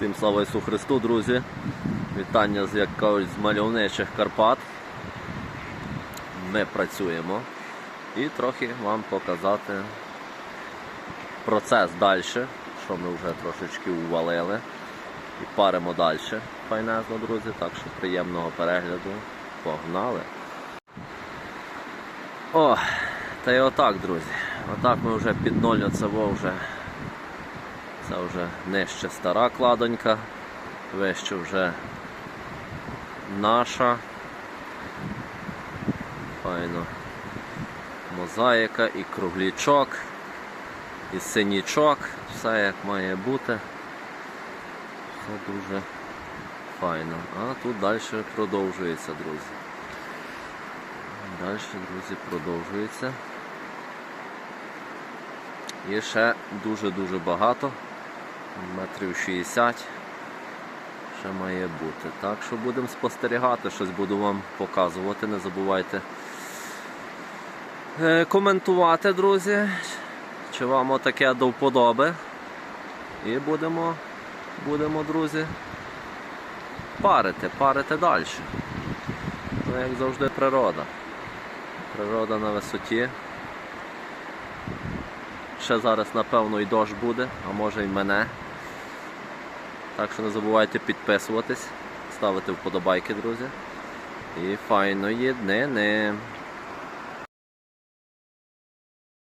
Всім слава Ісу Христу, друзі. Вітання з як кажуть, з мальовничих Карпат. Ми працюємо і трохи вам показати процес далі, що ми вже трошечки увалили. І паримо далі. Файнезно, друзі. Так що приємного перегляду. Погнали. О, та й отак, друзі. Отак ми вже під ноль оцево вже. Це вже нижче стара кладонька, вище вже наша. Файно. Мозаїка і круглічок, і синічок, все як має бути. Все дуже файно. А тут далі продовжується, друзі. Далі, друзі, продовжується. І ще дуже-дуже багато. Метрів 60 ще має бути. Так що будемо спостерігати, щось буду вам показувати. Не забувайте е, коментувати, друзі. Чи вам отаке до вподоби. І будемо, будемо, друзі, парити, парити далі. Ну, як завжди, природа. Природа на висоті. Ще зараз, напевно, і дощ буде, а може і мене. Так що не забувайте підписуватись, ставити вподобайки, друзі. І файної днини.